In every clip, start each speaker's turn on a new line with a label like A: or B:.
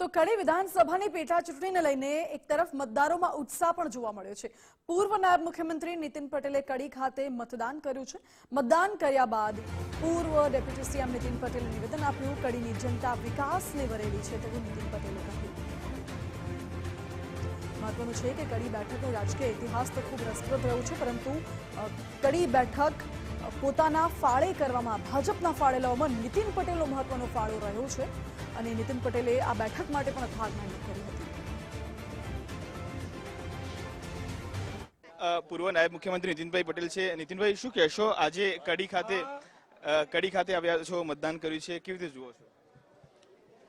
A: તો કડી વિધાનસભાની પેટા ચૂંટણીને લઈને એક તરફ મતદારોમાં ઉત્સાહ પણ જોવા મળ્યો છે. પૂર્વ નાયબ મુખ્યમંત્રી નીતિન પટેલે કડી ખાતે મતદાન કર્યું છે. મતદાન કર્યા બાદ પૂર્વ ડેપ્યુટી સીએમ નીતિન પટેલે નિવેદન આપ્યું, કડીની જનતા વિકાસને વરેલી છે તેવું નીતિન પટેલે કહ્યું. મહત્વનું છે કે કડી બેઠકનો રાજકીય ઇતિહાસ તો ખૂબ રસપ્રદ રહ્યો છે, પરંતુ કડી બેઠક પોતાના ફાળે કરવામાં ભાજપના ફાળે લેવામાં નીતિન પટેલનો મહત્વનો ફાળો રહ્યો છે અને નીતિન પટેલે આ બેઠક માટે પણ અથાગ મહેનત કરી હતી.
B: અ, પૂર્વ નાયબ મુખ્યમંત્રી નીતિનભાઈ પટેલ છે. નીતિનભાઈ શું કહેશો? આજે કડી ખાતે કડી ખાતે આવ્યા છો મતદાન કર્યું છે. કેવી રીતે જુઓ છો?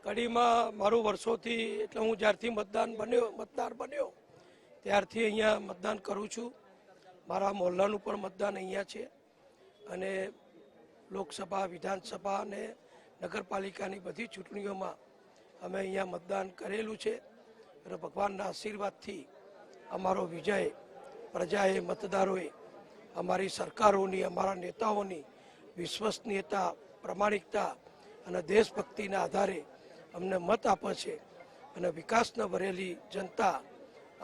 C: કડીમાં મારું વર્ષોથી એટલે હું જ્યારથી મતદાન બન્યો મતદાર બન્યો ત્યારથી અહીંયા મતદાન કરું છું. મારા મોહલ્લાનું પણ મતદાન અહીંયા છે. અને લોકસભા, વિધાનસભા અને નગરપાલિકાની બધી ચૂંટણીઓમાં અમે અહીંયા મતદાન કરેલું છે. અને ભગવાનના આશીર્વાદથી અમારો વિજય, પ્રજાએ, મતદારોએ અમારી સરકારોની, અમારા નેતાઓની વિશ્વસનીયતા, પ્રમાણિકતા અને દેશભક્તિના આધારે અમને મત આપે છે. અને વિકાસના ભરેલી જનતા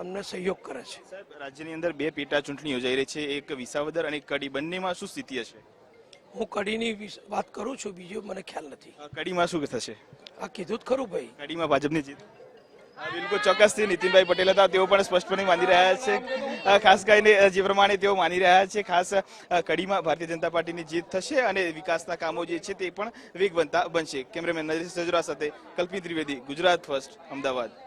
C: અમને સહયોગ કરે છે.
B: સાહેબ રાજ્યની અંદર બે પેટા ચૂંટણી યોજાઈ રહી છે એક વિસાવદર અને કડી. બંનેમાં શું સ્થિતિ હશે?
C: હું કડીની વાત કરું છું બીજું મને ખ્યાલ નથી.
B: કડીમાં શું થશે?
C: આ કીધું જ ખરું ભાઈ.
B: કડીમાં ભાજપની જીત. બિલકુલ ચોક્કસથી નીતિનભાઈ પટેલ હતા. તેઓ પણ સ્પષ્ટપણે માની રહ્યા છે. ખાસ કરીને જે પ્રમાણે તેઓ માની રહ્યા છે ખાસ કડીમાં ભારતીય જનતા પાર્ટીની જીત થશે અને વિકાસના કામો જે છે તે પણ વેગવંતા બનશે. કેમેરામેન નરેશ સજરા સાથે કલ્પિત ત્રિવેદી ગુજરાત ફર્સ્ટ અમદાવાદ.